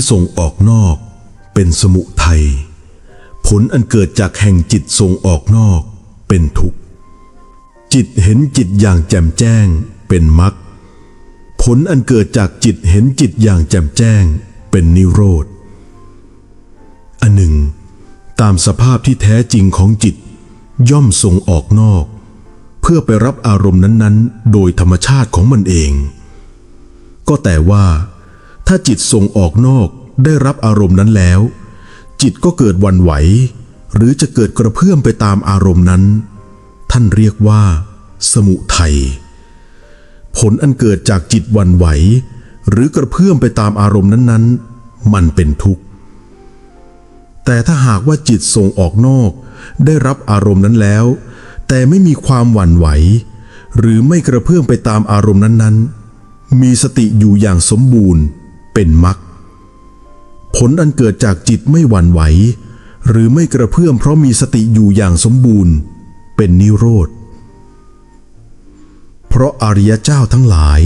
ที่ส่งออกนอก เป็นสมุทัยผลอันเกิดจากแห่งจิตส่งออกนอก เป็นทุกข์ จิตเห็นจิตอย่างแจ่มแจ้ง เป็นมรรคผลอันเกิดจากจิตเห็นจิตอย่างแจ่มแจ้ง เป็นนิโรธอันหนึ่ง ตามสภาพที่แท้จริงของจิต ย่อมส่งออกนอก เพื่อไปรับอารมณ์นั้นๆ โดยธรรมชาติของมันเอง ก็แต่ว่า ถ้าจิตส่งออกนอกได้รับอารมณ์นั้นแล้ว จิตก็เกิดวันไหว หรือจะเกิดกระเพื่อมไปตามอารมณ์นั้น ท่านเรียกว่า สมุทัยผลอันเกิดจากจิตวันไหว หรือกระเพื่อมไปตามอารมณ์นั้นๆ มันเป็นทุกข์ แต่ถ้าหากว่าจิตส่งออกนอก ได้รับอารมณ์นั้นแล้ว แต่ไม่มีความหวั่นไหว หรือไม่กระเพื่อมไปตามอารมณ์นั้นๆ มีสติอยู่อย่างสมบูรณ์ เป็นมรรคผลอันเกิดจากจิตไม่หวั่นไหว หรือไม่กระเพื่อมเพราะมีสติอยู่อย่างสมบูรณ์ เป็นนิโรธ เพราะอริยเจ้าทั้งหลาย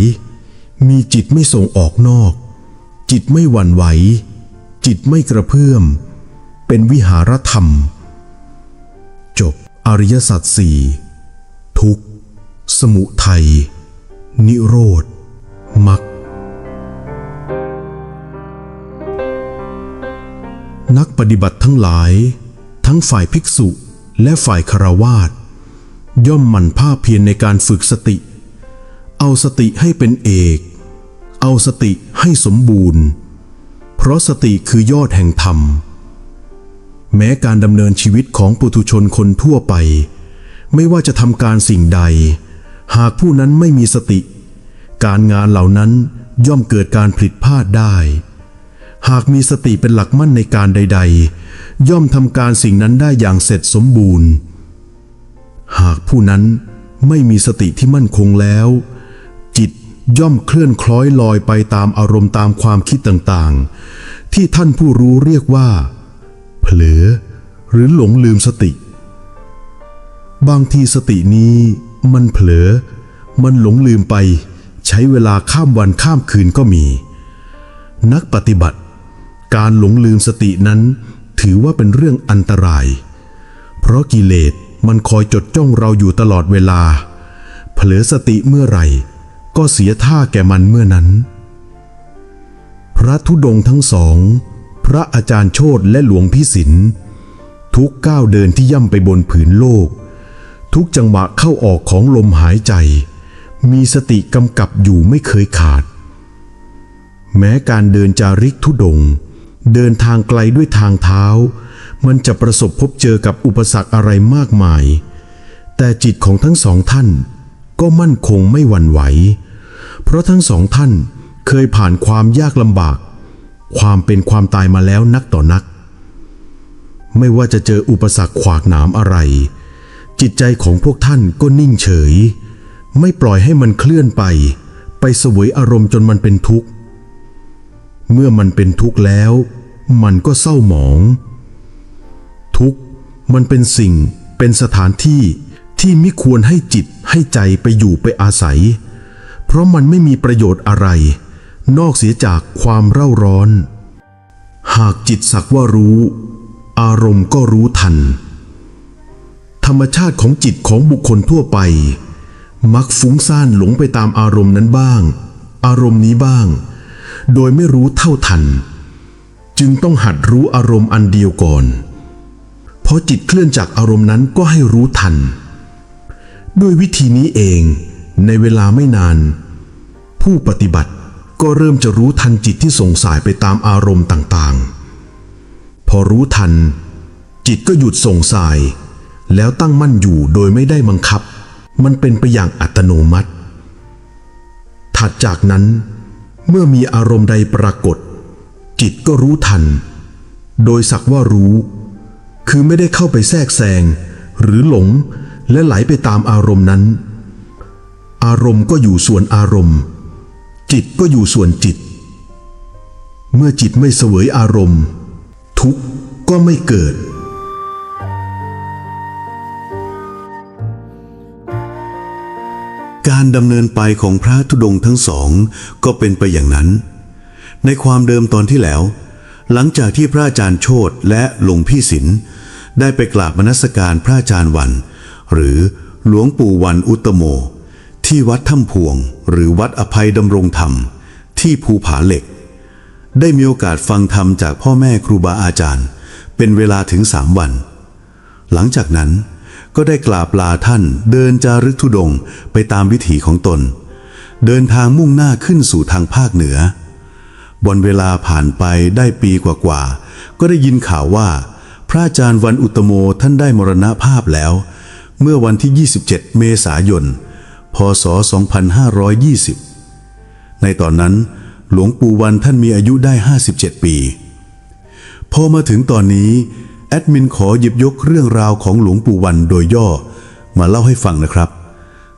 มีจิตไม่ส่งออกนอก จิตไม่หวั่นไหว จิตไม่กระเพื่อม เป็นวิหารธรรม จบอริยสัจสี่ทุกสมุทัย นิโรธมรรค นักปฏิบัติทั้งหลาย ทั้งฝ่ายภิกษุและฝ่ายคารวาสย่อมหมั่นภาคเพียรในการฝึกสติ เอาสติให้เป็นเอก เอาสติให้สมบูรณ์ เพราะสติคือยอดแห่งธรรม แม้การดำเนินชีวิตของปุถุชนคนทั่วไป ไม่ว่าจะทำการสิ่งใด หากผู้นั้นไม่มีสติ การงานเหล่านั้นย่อมเกิดการผิดพลาดได้ หากมีสติเป็นหลักมั่นในการใด ๆ ย่อมทำการสิ่งนั้นได้อย่างเสร็จสมบูรณ์ หากผู้นั้นไม่มีสติที่มั่นคงแล้ว จิตย่อมเคลื่อนคล้อยลอยไปตามอารมณ์ตามความคิดต่างๆ ที่ท่านผู้รู้เรียกว่า เผลอ หรือหลงลืมสติ บางทีสตินี้มันเผลอ มันหลงลืมไป ใช้เวลาข้ามวันข้ามคืนก็มี นักปฏิบัติ การหลงลืมสตินั้น ถือว่าเป็นเรื่องอันตราย เพราะกิเลสมันคอยจดจ้องเราอยู่ตลอดเวลา เผลอสติเมื่อไหร่ ก็เสียท่าแก่มันเมื่อนั้น พระธุดงค์ทั้งสอง พระอาจารย์โชตและหลวงพิสิน ทุกก้าวเดินที่ย่ำไปบนผืนโลก ทุกจังหวะเข้าออกของลมหายใจ มีสติกำกับอยู่ไม่เคยขาด แม้การเดินจาริกธุดงค์ เดินทางไกลด้วยทางเท้า มันจะประสบพบเจอกับอุปสรรคอะไรมากมาย แต่จิตของทั้งสองท่านก็มั่นคงไม่หวั่นไหว เพราะทั้งสองท่านเคยผ่านความยากลำบาก ความเป็นความตายมาแล้วนักต่อนัก ไม่ว่าจะเจออุปสรรคขวากหนามอะไร จิตใจของพวกท่านก็นิ่งเฉย ไม่ปล่อยให้มันเคลื่อนไป ไปสวยอารมณ์จนมันเป็นทุกข์ เมื่อมันเป็นทุกข์แล้ว มันก็เศร้าหมอง ทุกข์มันเป็นสิ่ง เป็นสถานที่ที่ไม่ควรให้จิตให้ใจไปอยู่ไปอาศัย เพราะมันไม่มีประโยชน์อะไร นอกเสียจากความเร่าร้อน หากจิตสักว่ารู้ อารมณ์ก็รู้ทัน ธรรมชาติของจิตของบุคคลทั่วไป มักฟุ้งซ่านหลงไปตามอารมณ์นั้นบ้าง อารมณ์นี้บ้าง โดยไม่รู้เท่าทัน จึงต้องหัดรู้อารมณ์อันเดียวก่อน เพอจิตเคลื่อนจากอารมณ์นั้นก็ให้รู้ทัน ด้วยวิธีนี้เองในเวลาไม่นาน ผู้ปฏิบัติก็เริ่มจะรู้ทันจิตที่ส่งสายไปตามอารมณ์ต่างๆ พอรู้ทัน จิตก็หยุดส่งสาย แล้วตั้งมั่นอยู่โดยไม่ได้บังคับ มันเป็นไปอย่างอัตโนมัติ ถัดจากนั้น เมื่อมีอารมณ์ใดปรากฏ จิตก็รู้ทัน โดยสักว่ารู้ คือไม่ได้เข้าไปแทรกแซง หรือหลงและไหลไปตามอารมณ์นั้น อารมณ์ก็อยู่ส่วนอารมณ์ จิตก็อยู่ส่วนจิต เมื่อจิตไม่เสวยอารมณ์ ทุกข์ก็ไม่เกิด การดำเนินไปของพระธุดงค์ทั้งสองก็เป็นไปอย่างนั้น ในความเดิมตอนที่แล้ว หลังจากที่พระอาจารย์โชตและหลวงพี่ศิลได้ไปกราบมนสการพระอาจารย์วัน หรือหลวงปู่วันอุตโม ที่วัดถ้ำพวง หรือวัดอภัยดำรงธรรม ที่ภูผาเหล็ก ได้มีโอกาสฟังธรรมจากพ่อแม่ครูบาอาจารย์ เป็นเวลาถึงสามวัน หลังจากนั้น ก็ได้กราบลาท่านเดินจารึกธุดงไปตามวิถีของตน เดินทางมุ่งหน้าขึ้นสู่ทางภาคเหนือบนเวลาผ่านไปได้ปีกว่าๆก็ได้ยินข่าวว่า พระอาจารย์วันอุตโมท่านได้มรณภาพแล้ว เมื่อวันที่ 27 เมษายน พศ 2520 ในตอนนั้นหลวงปู่วันท่านมีอายุได้ 57 ปี พอมาถึงตอนนี้ แอดมินขอหยิบยกเรื่องราวของหลวงปู่วันโดยย่อ มาเล่าให้ฟังนะครับ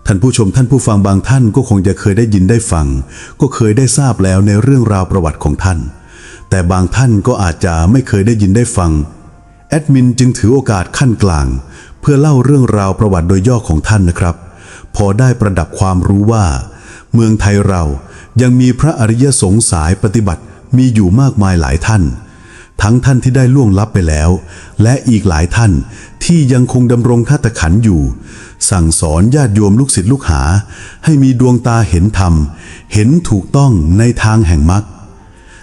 ท่านผู้ชมท่านผู้ฟังบางท่านก็คงจะเคยได้ยินได้ฟัง ก็เคยได้ทราบแล้วในเรื่องราวประวัติของท่าน แต่บางท่านก็อาจจะไม่เคยได้ยินได้ฟัง แอดมินจึงถือโอกาสขั้นกลาง เพื่อเล่าเรื่องราวประวัติโดยย่อของท่านนะครับ พอได้ประดับความรู้ว่า เมืองไทยเรายังมีพระอริยสงสายปฏิบัติมีอยู่มากมายหลายท่าน ทั้งท่านที่ได้ล่วงลับไปแล้ว และอีกหลายท่านที่ยังคงดำรงท่าตขันอยู่ สั่งสอนญาติโยมลูกศิษย์ลูกหา ให้มีดวงตาเห็นธรรม เห็นถูกต้องในทางแห่งมรรค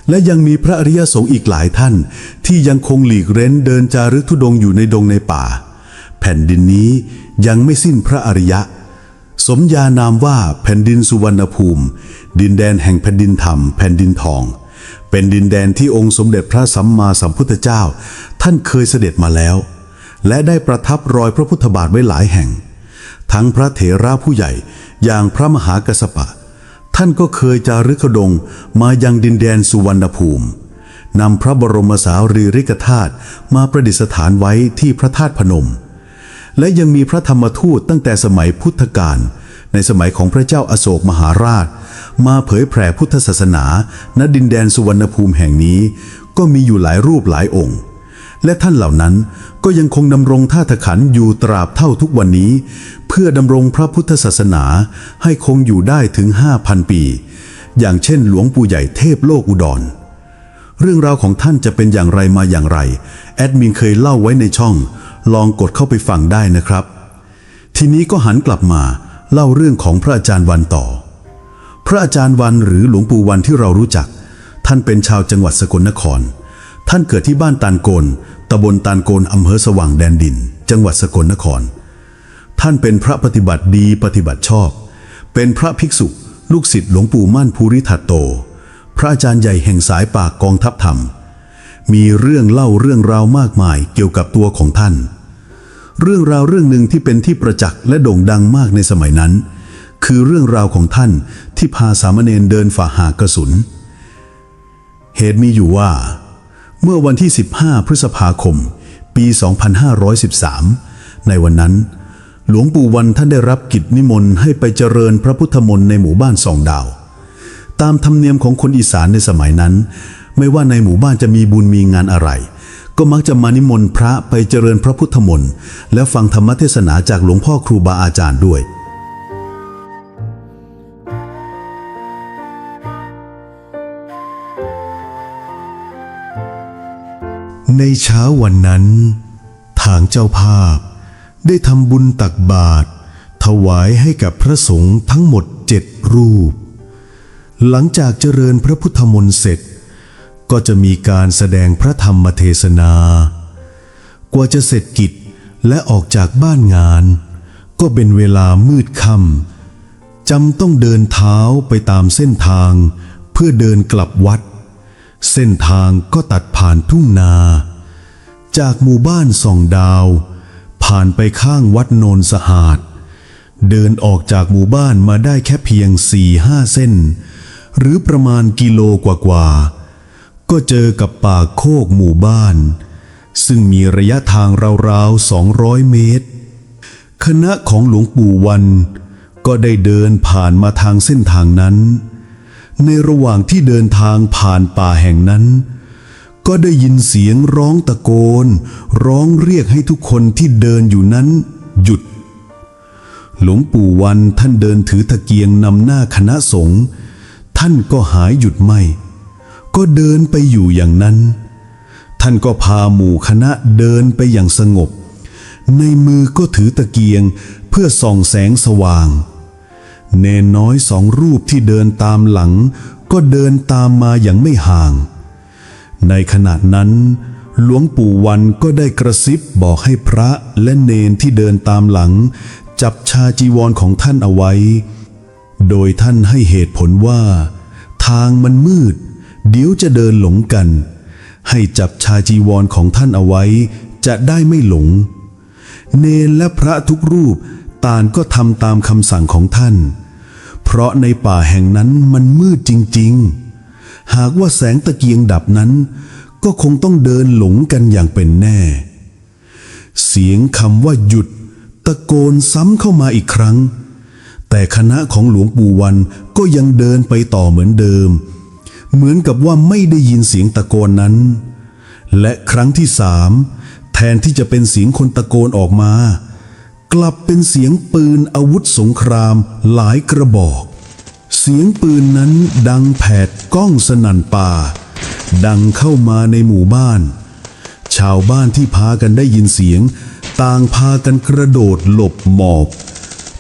และยังมีพระอริยสงฆ์อีกหลายท่าน ที่ยังคงหลีกเร้นเดินจารึกธุดงอยู่ในดงในป่า แผ่นดินนี้ยังไม่สิ้นพระอริยะ สมญานามว่าแผ่นดินสุวรรณภูมิ ดินแดนแห่งแผ่นดินธรรม แผ่นดินทอง เป็นดินแดนที่องค์สมเด็จพระสัมมาสัมพุทธเจ้า ท่านเคยเสด็จมาแล้ว และได้ประทับรอยพระพุทธบาทไว้หลายแห่ง ทั้งพระเถระผู้ใหญ่อย่างพระมหากัสสปะ ท่านก็เคยจารึกดงมายังดินแดนสุวรรณภูมินำพระบรมสารีริกธาตุมาประดิษฐานไว้ที่พระธาตุพนม และยังมีพระธรรมทูตตั้งแต่สมัยพุทธกาล ในสมัยของพระเจ้าอาโศกมหาราช มาเผยแผ่พุทธศาสนาณดินแดนสุวรรณภูมิแห่งนี้ ก็มีอยู่หลายรูปหลายองค์ และท่านเหล่านั้นก็ยังคงดำรงท่าทขันอยู่ตราบเท่าทุกวันนี้ เพื่อดำรงพระพุทธศาสนาให้คงอยู่ได้ถึง 5,000 ปี อย่างเช่นหลวงปู่ใหญ่เทพโลกอุดรเรื่องราวของท่านจะเป็นอย่างไรมาอย่างไร แอดมินเคยเล่าไว้ในช่อง ลองกดเข้าไปฟังได้นะครับ ทีนี้ก็หันกลับมา เล่าเรื่องของพระอาจารย์วันต่อ พระอาจารย์วันหรือหลวงปู่วันที่เรารู้จัก ท่านเป็นชาวจังหวัดสกลนคร ท่านเกิดที่บ้านตานโกนตำบลตานโกนอำเภอสว่างแดนดิน จังหวัดสกลนคร ท่านเป็นพระปฏิบัติดีปฏิบัติชอบ เป็นพระภิกษุ ลูกศิษย์หลวงปู่มั่นภูริทัตโต พระอาจารย์ใหญ่แห่งสายปากกองทัพธรรม มีเรื่องเล่าเรื่องราวมากมายเกี่ยวกับตัวของท่าน เรื่องราวเรื่องหนึ่งที่เป็นที่ประจักษ์และโด่งดังมากในสมัยนั้น คือเรื่องราวของท่านที่พาสามเณรเดินฝ่าหากระสุน เหตุมีอยู่ว่า เมื่อวันที่ 15 พฤษภาคม ปี 2513 ในวันนั้น หลวงปู่วันท่านได้รับกิจนิมนต์ให้ไปเจริญพระพุทธมนต์ในหมู่บ้านสองดาว ตามธรรมเนียมของคนอีสานในสมัยนั้น ไม่ว่าในหมู่บ้านจะมีบุญมีงานอะไร ก็มักจะมานิมนต์พระไปเจริญพระพุทธมนต์และฟังธรรมเทศนาจากหลวงพ่อครูบาอาจารย์ด้วย ในเช้าวันนั้น ทางเจ้าภาพ ได้ทำบุญตักบาตรถวายให้กับพระสงฆ์ทั้งหมดเจ็ดรูป หลังจากเจริญพระพุทธมนต์เสร็จ ก็จะมีการแสดงพระธรรมเทศนา กว่าจะเสร็จกิจและออกจากบ้านงาน ก็เป็นเวลามืดค่ำจำต้องเดินเท้าไปตามเส้นทาง เพื่อเดินกลับวัด เส้นทางก็ตัดผ่านทุ่งนา จากหมู่บ้านส่องดาว ผ่านไปข้างวัดโนนสหาดเดินออกจากหมู่บ้านมาได้แค่เพียงสี่ห้าเส้น หรือประมาณกิโลกว่าๆ ก็เจอกับป่าโคกหมู่บ้าน ซึ่งมีระยะทางราวๆสองร้อยเมตร คณะของหลวงปู่วัน ก็ได้เดินผ่านมาทางเส้นทางนั้น ในระหว่างที่เดินทางผ่านป่าแห่งนั้น ก็ได้ยินเสียงร้องตะโกน ร้องเรียกให้ทุกคนที่เดินอยู่นั้น หยุด หลวงปู่วันท่านเดินถือตะเกียงนำหน้าคณะสงฆ์ท่านก็หายหยุดไม่ ก็เดินไปอยู่อย่างนั้น ท่านก็พาหมู่คณะเดินไปอย่างสงบ ในมือก็ถือตะเกียงเพื่อส่องแสงสว่าง เนนน้อยสองรูปที่เดินตามหลัง ก็เดินตามมาอย่างไม่ห่าง ในขณะนั้น หลวงปู่วันก็ได้กระซิบบอกให้พระและเนนที่เดินตามหลัง จับชาจีวรของท่านเอาไว้ โดยท่านให้เหตุผลว่า ทางมันมืด เดี๋ยวจะเดินหลงกัน ให้จับชาจีวรของท่านเอาไว้ จะได้ไม่หลง เนนและพระทุกรูปต่างก็ทำตามคำสั่งของท่าน เพราะในป่าแห่งนั้นมันมืดจริง ๆ หากว่าแสงตะเกียงดับนั้น ก็คงต้องเดินหลงกันอย่างเป็นแน่ เสียงคำว่าหยุด ตะโกนซ้ำเข้ามาอีกครั้ง แต่คณะของหลวงปู่วันก็ยังเดินไปต่อเหมือนเดิม เหมือนกับว่าไม่ได้ยินเสียงตะโกนนั้น และครั้งที่สามแทนที่จะเป็นเสียงคนตะโกนออกมา กลับเป็นเสียงปืนอาวุธสงครามหลายกระบอก เสียงปืนนั้นดังแผดก้องสนั่นป่า ดังเข้ามาในหมู่บ้าน ชาวบ้านที่พากันได้ยินเสียง ต่างพากันกระโดดหลบหมอบ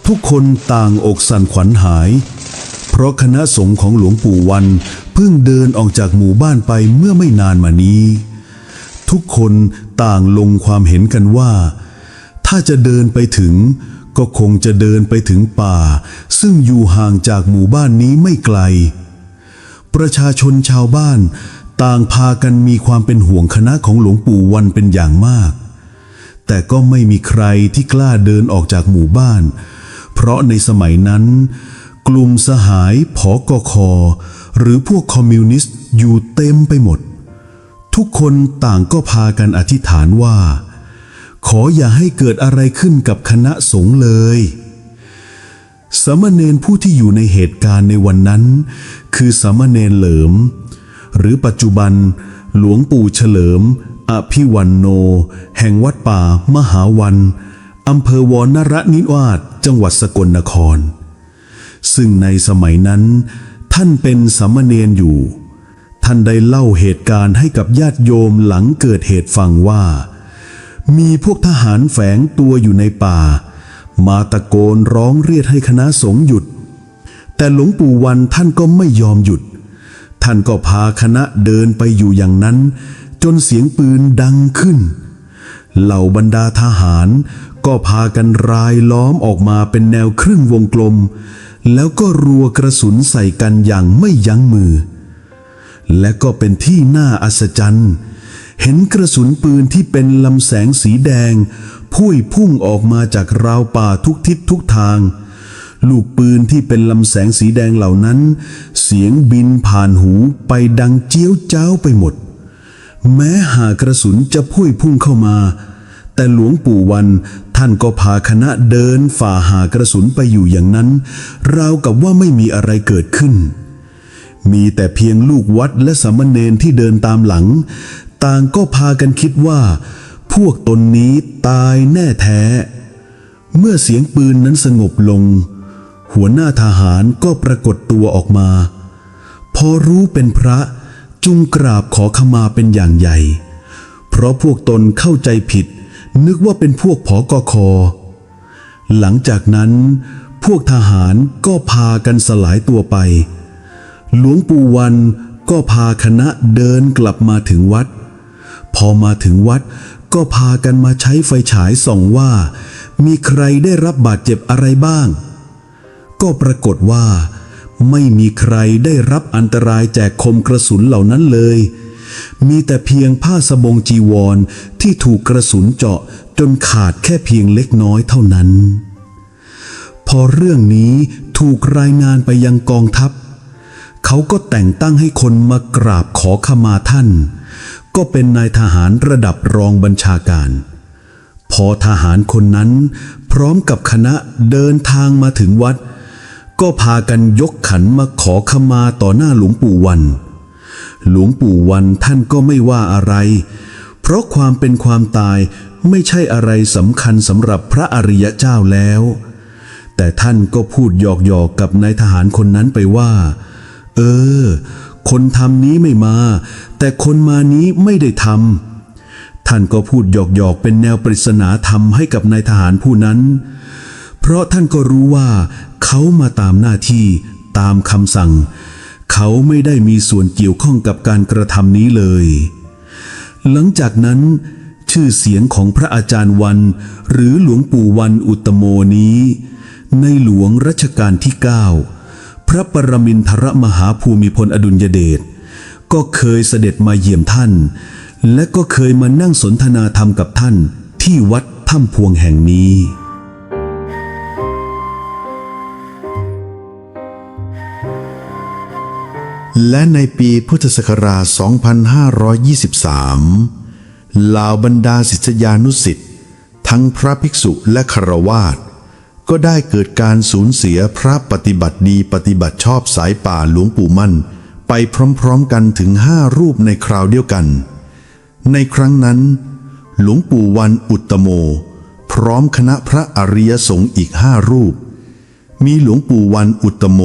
ทุกคนต่างอกสั่นขวัญหาย เพราะคณะสงฆ์ของหลวงปู่วันเพิ่งเดินออกจากหมู่บ้านไปเมื่อไม่นานมานี้ ทุกคนต่างลงความเห็นกันว่า ถ้าจะเดินไปถึง ก็คงจะเดินไปถึงป่า ซึ่งอยู่ห่างจากหมู่บ้านนี้ไม่ไกล ประชาชนชาวบ้านต่างพากันมีความเป็นห่วงคณะของหลวงปู่วันเป็นอย่างมาก แต่ก็ไม่มีใครที่กล้าเดินออกจากหมู่บ้าน เพราะในสมัยนั้น กลุ่มสหายผอกอคอหรือพวกคอมมิวนิสต์อยู่เต็มไปหมด ทุกคนต่างก็พากันอธิษฐานว่า ขออย่าให้เกิดอะไรขึ้นกับคณะสงฆ์เลยสามเณรผู้ที่อยู่ในเหตุการณ์ในวันนั้น คือสามเณรเหลิม หรือปัจจุบันหลวงปู่เฉลิม อภิวันโน แห่งวัดป่า มหาวันอำเภอวรนรนิวาสจังหวัดสกลนคร ซึ่งในสมัยนั้น ท่านเป็นสามเณรอยู่ ท่านได้เล่าเหตุการณ์ให้กับญาติโยมหลังเกิดเหตุฟังว่า มีพวกทหารแฝงตัวอยู่ในป่า มาตะโกนร้องเรียกให้คณะสงฆ์หยุด แต่หลวงปู่วันท่านก็ไม่ยอมหยุด ท่านก็พาคณะเดินไปอยู่อย่างนั้น จนเสียงปืนดังขึ้นเหล่าบรรดาทหารก็พากันรายล้อมออกมาเป็นแนวครึ่งวงกลม แล้วก็รัวกระสุนใส่กันอย่างไม่ยั้งมือ และก็เป็นที่น่าอัศจรรย์ เห็นกระสุนปืนที่เป็นลำแสงสีแดงพุ่ยพุ่งออกมาจากราวป่าทุกทิศทุกทาง ลูกปืนที่เป็นลำแสงสีแดงเหล่านั้น เสียงบินผ่านหูไปดังเจี้ยวเจ้าไปหมด แม้หากกระสุนจะพุ่ยพุ่งเข้ามาแต่หลวงปู่วัน ท่านก็พาคณะเดินฝ่าหากระสุนไปอยู่อย่างนั้น ราวกับว่าไม่มีอะไรเกิดขึ้น มีแต่เพียงลูกวัดและสามเณรที่เดินตามหลัง ต่างก็พากันคิดว่า พวกตนนี้ตายแน่แท้ เมื่อเสียงปืนนั้นสงบลง หัวหน้าทหารก็ปรากฏตัวออกมา พอรู้เป็นพระจุงกราบขอขมาเป็นอย่างใหญ่ เพราะพวกตนเข้าใจผิด นึกว่าเป็นพวกผอกอคอ หลังจากนั้น พวกทหารก็พากันสลายตัวไป หลวงปู่วันก็พาคณะเดินกลับมาถึงวัด พอมาถึงวัดก็พากันมาใช้ไฟฉายส่องว่า มีใครได้รับบาดเจ็บอะไรบ้าง ก็ปรากฏว่า ไม่มีใครได้รับอันตรายจากคมกระสุนเหล่านั้นเลย มีแต่เพียงผ้าสบงจีวรที่ถูกกระสุนเจาะจนขาดแค่เพียงเล็กน้อยเท่านั้น พอเรื่องนี้ถูกรายงานไปยังกองทัพ เขาก็แต่งตั้งให้คนมากราบขอขมาท่าน ก็เป็นนายทหารระดับรองบัญชาการ พอทหารคนนั้น พร้อมกับคณะเดินทางมาถึงวัด ก็พากันยกขันมาขอขมาต่อหน้าหลวงปู่วัน หลวงปู่วันท่านก็ไม่ว่าอะไร เพราะความเป็นความตายไม่ใช่อะไรสำคัญสำหรับพระอริยเจ้าแล้ว แต่ท่านก็พูดหยอกๆกับนายทหารคนนั้นไปว่า เออ คนทำนี้ไม่มา แต่คนมานี้ไม่ได้ทำท่านก็พูดหยอกๆเป็นแนวปริศนาธรรมให้กับนายทหารผู้นั้น เพราะท่านก็รู้ว่า เขามาตามหน้าที่ตามคำสั่ง เขาไม่ได้มีส่วนเกี่ยวข้องกับการกระทำนี้เลย หลังจากนั้น ชื่อเสียงของพระอาจารย์วัน หรือหลวงปู่วันอุตโมนี้ ในหลวงรัชกาลที่ 9 พระปรมินทรมหาภูมิพลอดุลยเดชก็เคยเสด็จมาเยี่ยมท่าน และก็เคยมานั่งสนทนาธรรมกับท่านที่วัดถ้ำพวงแห่งนี้ และในปีพุทธศักราช 2523 เหล่าบรรดาศิษยานุสิต์ทั้งพระภิกษุและคารวาสก็ได้เกิดการสูญเสียพระปฏิบัติดีปฏิบัติชอบสายป่าหลวงปู่มั่น ไปพร้อมๆกันถึงห้ารูปในคราวเดียวกัน ในครั้งนั้น หลวงปู่วันอุตโม พร้อมคณะพระอริยสงฆ์อีกห้ารูป มีหลวงปู่วันอุตโม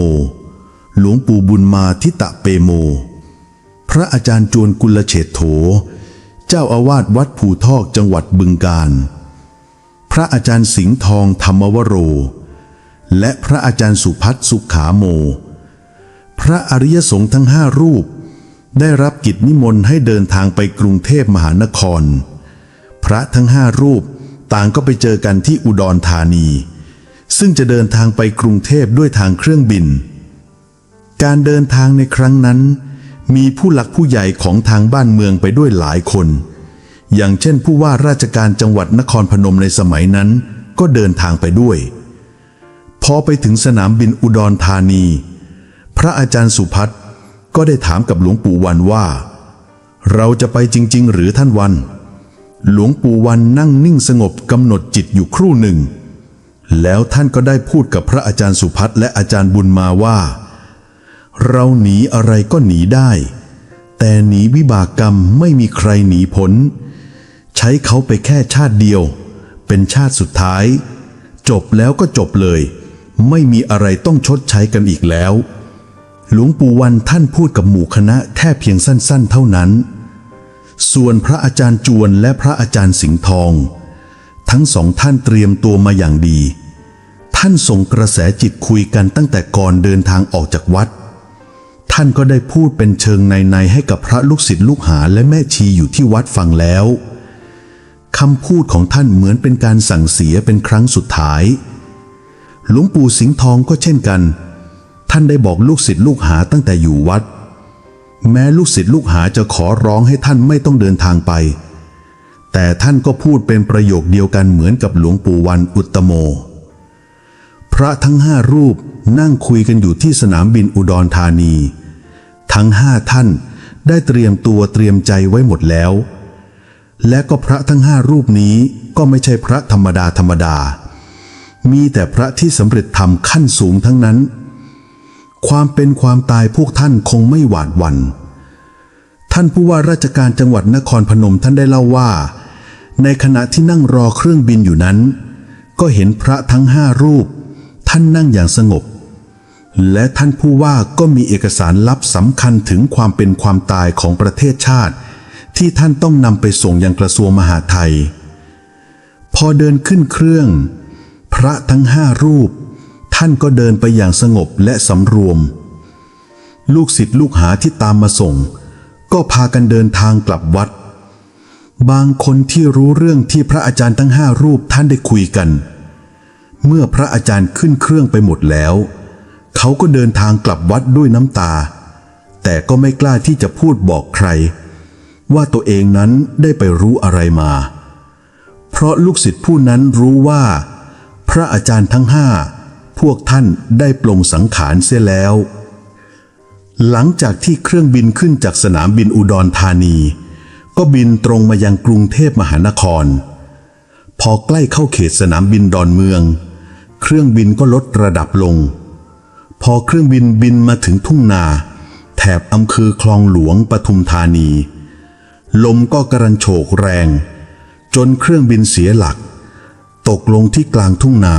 หลวงปู่บุญมาทิตะเปโม พระอาจารย์จวนกุลเฉตโถ เจ้าอาวาสวัดภูทอกจังหวัดบึงกาฬพระอาจารย์สิงห์ทองธรรมวโร และพระอาจารย์สุพัฒสุขาโม พระอริยสงฆ์ทั้งห้ารูป ได้รับกิจนิมนต์ให้เดินทางไปกรุงเทพมหานคร พระทั้งห้ารูปต่างก็ไปเจอกันที่อุดรธานี ซึ่งจะเดินทางไปกรุงเทพด้วยทางเครื่องบิน การเดินทางในครั้งนั้น มีผู้หลักผู้ใหญ่ของทางบ้านเมืองไปด้วยหลายคน อย่างเช่นผู้ว่าราชการจังหวัดนครพนมในสมัยนั้นก็เดินทางไปด้วย พอไปถึงสนามบินอุดรธานี พระอาจารย์สุพัฒน์ก็ได้ถามกับหลวงปู่วันว่า เราจะไปจริง ๆ หรือท่านวัน หลวงปู่วันนั่งนิ่งสงบกำหนดจิตอยู่ครู่หนึ่ง แล้วท่านก็ได้พูดกับพระอาจารย์สุพัฒน์และอาจารย์บุญมาว่า เราหนีอะไรก็หนีได้ แต่หนีวิบากกรรมไม่มีใครหนีพ้น ใช้เขาไปแค่ชาติเดียว เป็นชาติสุดท้าย จบแล้วก็จบเลย ไม่มีอะไรต้องชดใช้กันอีกแล้ว หลวงปู่วันท่านพูดกับหมู่คณะแค่เพียงสั้น ๆ เท่านั้น ส่วนพระอาจารย์จวนและพระอาจารย์สิงห์ทอง ทั้งสองท่านเตรียมตัวมาอย่างดี ท่านส่งกระแสจิตคุยกันตั้งแต่ก่อนเดินทางออกจากวัด ท่านก็ได้พูดเป็นเชิงในๆให้กับพระลูกศิษย์ลูกหาและแม่ชีอยู่ที่วัดฟังแล้วคำพูดของท่านเหมือนเป็นการสั่งเสียเป็นครั้งสุดท้าย หลวงปู่สิงห์ทองก็เช่นกัน ท่านได้บอกลูกศิษย์ลูกหาตั้งแต่อยู่วัด แม้ลูกศิษย์ลูกหาจะขอร้องให้ท่านไม่ต้องเดินทางไป แต่ท่านก็พูดเป็นประโยคเดียวกันเหมือนกับหลวงปู่วันอุตโม พระทั้งห้ารูปนั่งคุยกันอยู่ที่สนามบินอุดรธานี ทั้งห้าท่านได้เตรียมตัวเตรียมใจไว้หมดแล้ว และก็พระทั้งห้ารูปนี้ก็ไม่ใช่พระธรรมดาธรรมดา มีแต่พระที่สำเร็จธรรมขั้นสูงทั้งนั้น ความเป็นความตายพวกท่านคงไม่หวาดหวัน่นท่านผู้ว่าราชการจังหวัดนครพนมท่านได้เล่าว่า ในขณะที่นั่งรอเครื่องบินอยู่นั้น ก็เห็นพระทั้งห้ารูป ท่านนั่งอย่างสงบ และท่านผู้ว่าก็มีเอกสารลับสำคัญถึงความเป็นความตายของประเทศชาติ ที่ท่านต้องนำไปส่งยังกระทรวงมหาดไทย พอเดินขึ้นเครื่อง พระทั้งห้ารูป ท่านก็เดินไปอย่างสงบและสำรวม ลูกศิษย์ลูกหาที่ตามมาส่ง ก็พากันเดินทางกลับวัด บางคนที่รู้เรื่องที่พระอาจารย์ทั้งห้ารูปท่านได้คุยกัน เมื่อพระอาจารย์ขึ้นเครื่องไปหมดแล้ว เขาก็เดินทางกลับวัดด้วยน้ำตา แต่ก็ไม่กล้าที่จะพูดบอกใคร ว่าตัวเองนั้นได้ไปรู้อะไรมา เพราะลูกศิษย์ผู้นั้นรู้ว่า พระอาจารย์ทั้งห้าพวกท่านได้ปลงสังขารเสียแล้ว หลังจากที่เครื่องบินขึ้นจากสนามบินอุดรธานี ก็บินตรงมายังกรุงเทพมหานคร พอใกล้เข้าเขตสนามบินดอนเมือง เครื่องบินก็ลดระดับลง พอเครื่องบินบินมาถึงทุ่งนา แถบอำเภอคลองหลวงปทุมธานี ลมก็กระรันโฉกแรง จนเครื่องบินเสียหลัก ตกลงที่กลางทุ่งนา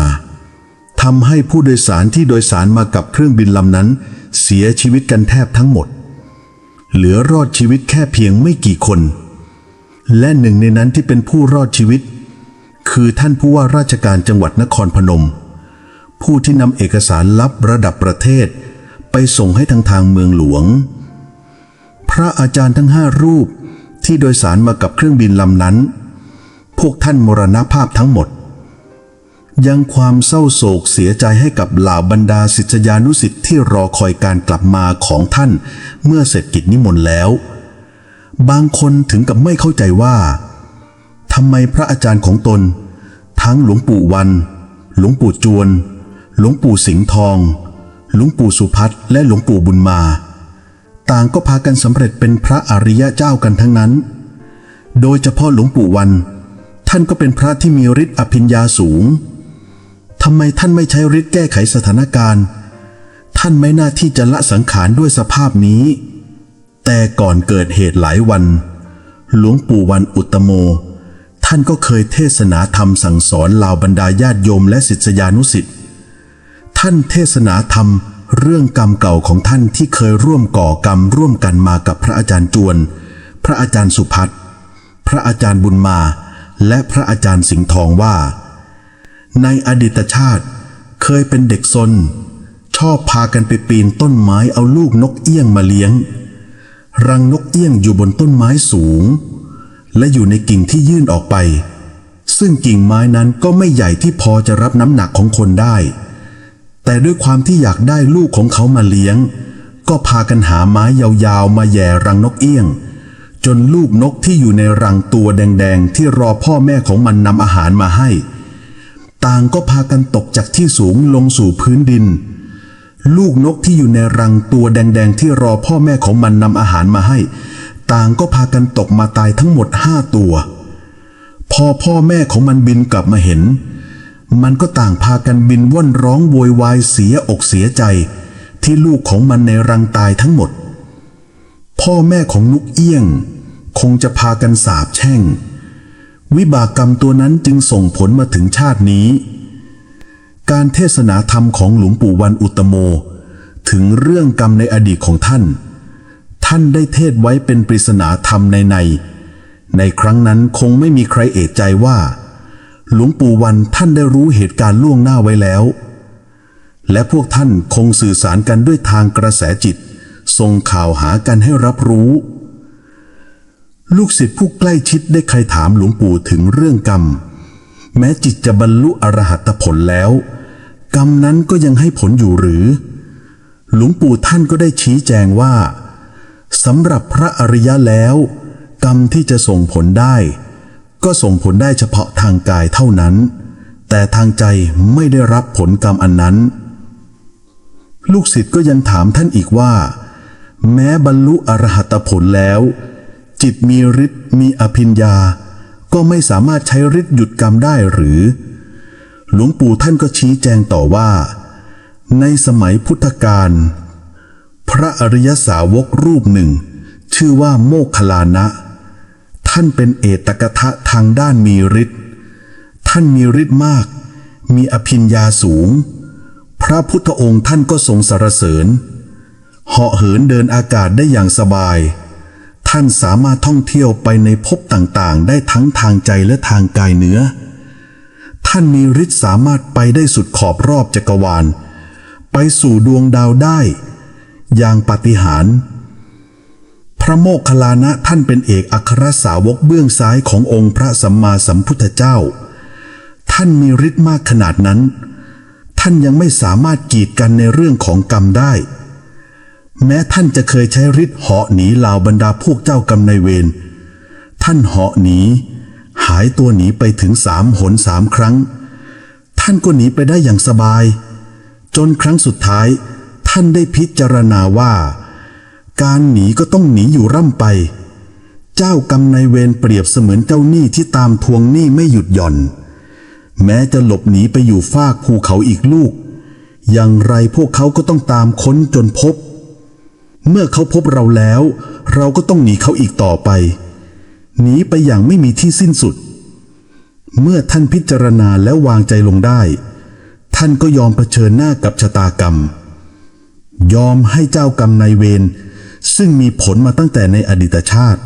ทำให้ผู้โดยสารที่โดยสารมากับเครื่องบินลำนั้น เสียชีวิตกันแทบทั้งหมด เหลือรอดชีวิตแค่เพียงไม่กี่คน และหนึ่งในนั้นที่เป็นผู้รอดชีวิต คือท่านผู้ว่าราชการจังหวัดนครพนม ผู้ที่นำเอกสารลับระดับประเทศ ไปส่งให้ทางทางเมืองหลวง พระอาจารย์ทั้งห้ารูปที่โดยสารมากับเครื่องบินลำนั้น พวกท่านมรณภาพทั้งหมด ยังความเศร้าโศกเสียใจให้กับเหล่าบรรดาศิษยานุสิษย์ที่รอคอยการกลับมาของท่านเมื่อเสร็จกิจนิมนต์แล้ว บางคนถึงกับไม่เข้าใจว่าทำไมพระอาจารย์ของตน ทั้งหลวงปู่วัน หลวงปู่จวน หลวงปู่สิงห์ทอง หลวงปู่สุพัฒน์และหลวงปู่บุญมา ต่างก็พากันสำเร็จเป็นพระอริยะเจ้ากันทั้งนั้น โดยเฉพาะหลวงปู่วัน ท่านก็เป็นพระที่มีฤทธิ์อภิญญาสูงทำไมท่านไม่ใช้ฤทธิ์แก้ไขสถานการณ์ ท่านไม่น่าที่จะละสังขารด้วยสภาพนี้ แต่ก่อนเกิดเหตุหลายวัน หลวงปู่วันอุตโม ท่านก็เคยเทศนาธรรมสั่งสอนเหล่าบรรดาญาติโยมและศิษยานุสิษย์ ท่านเทศนาธรรม เรื่องกรรมเก่าของท่านที่เคยร่วมก่อกรรมร่วมกันมากับพระอาจารย์จวน พระอาจารย์สุพัฒน์พระอาจารย์บุญมา และพระอาจารย์สิงห์ทองว่า ในอดีตชาติเคยเป็นเด็กซน ชอบพากันไปปีนต้นไม้เอาลูกนกเอี้ยงมาเลี้ยง รังนกเอี้ยงอยู่บนต้นไม้สูง และอยู่ในกิ่งที่ยื่นออกไป ซึ่งกิ่งไม้นั้นก็ไม่ใหญ่ที่พอจะรับน้ำหนักของคนได้ แต่ด้วยความที่อยากได้ลูกของเขามาเลี้ยง ก็พากันหาไม้ยาวๆ มาแย่รังนกเอี้ยง จนลูกนกที่อยู่ในรังตัวแดงๆ ที่รอพ่อแม่ของมันนำอาหารมาให้ ต่างก็พากันตกจากที่สูงลงสู่พื้นดิน ลูกนกที่อยู่ในรังตัวแดงๆ ที่รอพ่อแม่ของมันนำอาหารมาให้ ต่างก็พากันตกมาตายทั้งหมดห้าตัว พอพ่อแม่ของมันบินกลับมาเห็น มันก็ต่างพากันบินว่อนร้องโวยวายเสียอกเสียใจ ที่ลูกของมันในรังตายทั้งหมด พ่อแม่ของนุกเอี้ยง คงจะพากันสาบแช่ง วิบากกรรมตัวนั้นจึงส่งผลมาถึงชาตินี้ การเทศนาธรรมของหลวงปู่วันอุตตโม ถึงเรื่องกรรมในอดีตของท่าน ท่านได้เทศไว้เป็นปริศนาธรรมในในในครั้งนั้นคงไม่มีใครเอะใจว่า หลวงปู่วันท่านได้รู้เหตุการณ์ล่วงหน้าไว้แล้ว และพวกท่านคงสื่อสารกันด้วยทางกระแสจิต ส่งข่าวหากันให้รับรู้ ลูกศิษย์ผู้ใกล้ชิดได้ใครถามหลวงปู่ถึงเรื่องกรรม แม้จิตจะบรรลุอรหัตผลแล้ว กรรมนั้นก็ยังให้ผลอยู่หรือ หลวงปู่ท่านก็ได้ชี้แจงว่าสำหรับพระอริยะแล้ว กรรมที่จะส่งผลได้ ก็ส่งผลได้เฉพาะทางกายเท่านั้น แต่ทางใจไม่ได้รับผลกรรมอันนั้น ลูกศิษย์ก็ยังถามท่านอีกว่า แม้บรรลุอรหัตผลแล้ว จิตมีฤทธิ์มีอภิญญา ก็ไม่สามารถใช้ฤทธิ์หยุดกรรมได้หรือ หลวงปู่ท่านก็ชี้แจงต่อว่า ในสมัยพุทธกาลพระอริยสาวกรูปหนึ่ง ชื่อว่าโมคคลลานะ ท่านเป็นเอตกทะทางด้านมีฤทธิ์ท่านมีฤทธิ์มาก มีอภิญญาสูง พระพุทธองค์ท่านก็ทรงสรรเสริญเหาะเหินเดินอากาศได้อย่างสบาย ท่านสามารถท่องเที่ยวไปในภพต่างๆ ได้ทั้งทางใจและทางกายเนื้อ ท่านมีฤทธิ์สามารถไปได้สุดขอบรอบจักรวาล ไปสู่ดวงดาวได้ อย่างปาฏิหาริย์ พระโมคคัลลานะท่านเป็นเอกอัครสาวกเบื้องซ้ายขององค์พระสัมมาสัมพุทธเจ้า ท่านมีฤทธิ์มากขนาดนั้น ท่านยังไม่สามารถกีดกันในเรื่องของกรรมได้ แม้ท่านจะเคยใช้ฤทธิ์เหาะหนีเหล่าบรรดาพวกเจ้ากรรมนายเวร ท่านเหาะหนี หายตัวหนีไปถึงสามหนสามครั้ง ท่านก็หนีไปได้อย่างสบาย จนครั้งสุดท้าย ท่านได้พิจารณาว่า การหนีก็ต้องหนีอยู่ร่ำไป เจ้ากรรมนายเวรเปรียบเสมือนเจ้าหนี้ที่ตามทวงหนี้ไม่หยุดหย่อน แม้จะหลบหนีไปอยู่ฟากภูเขาอีกลูก อย่างไรพวกเขาก็ต้องตามค้นจนพบ เมื่อเขาพบเราแล้ว เราก็ต้องหนีเขาอีกต่อไปหนีไปอย่างไม่มีที่สิ้นสุด เมื่อท่านพิจารณาแล้ววางใจลงได้ ท่านก็ยอมเผชิญหน้ากับชะตากรรม ยอมให้เจ้ากรรมนายเวร ซึ่งมีผลมาตั้งแต่ในอดีตชาติ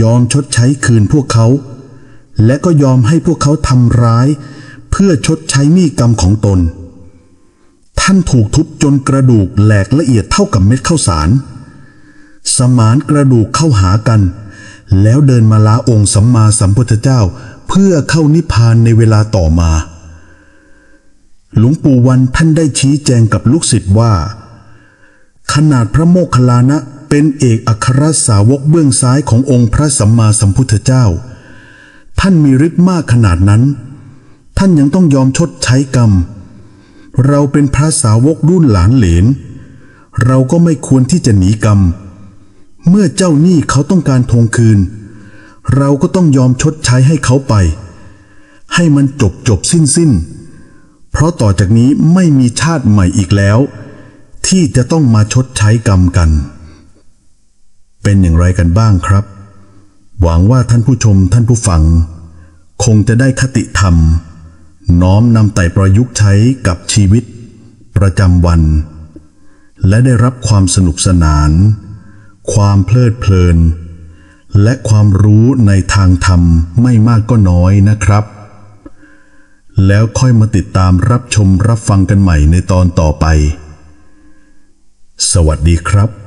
ยอมชดใช้คืนพวกเขา และก็ยอมให้พวกเขาทำร้าย เพื่อชดใช้หนี้กรรมของตน ท่านถูกทุบจนกระดูกแหลกละเอียดเท่ากับเม็ดข้าวสาร สมานกระดูกเข้าหากัน แล้วเดินมาลาองค์สัมมาสัมพุทธเจ้าเพื่อเข้านิพพานในเวลาต่อมา หลวงปู่วันท่านได้ชี้แจงกับลูกศิษย์ว่า ขนาดพระโมคคัลลานะเป็นเอกอัครสาวกเบื้องซ้ายขององค์พระสัมมาสัมพุทธเจ้า ท่านมีฤทธิ์มากขนาดนั้น ท่านยังต้องยอมชดใช้กรรม เราเป็นพระสาวกรุ่นหลานเหลน เราก็ไม่ควรที่จะหนีกรรม เมื่อเจ้าหนี้เขาต้องการทวงคืน เราก็ต้องยอมชดใช้ให้เขาไป ให้มันจบจบสิ้นสิ้นเพราะต่อจากนี้ไม่มีชาติใหม่อีกแล้ว ที่จะต้องมาชดใช้กรรมกัน เป็นอย่างไรกันบ้างครับ หวังว่าท่านผู้ชมท่านผู้ฟัง คงจะได้คติธรรม น้อมนำไต่ประยุกต์ใช้กับชีวิต ประจำวัน และได้รับความสนุกสนาน ความเพลิดเพลิน และความรู้ในทางธรรมไม่มากก็น้อยนะครับแล้วค่อยมาติดตามรับชมรับฟังกันใหม่ในตอนต่อไป สวัสดีครับ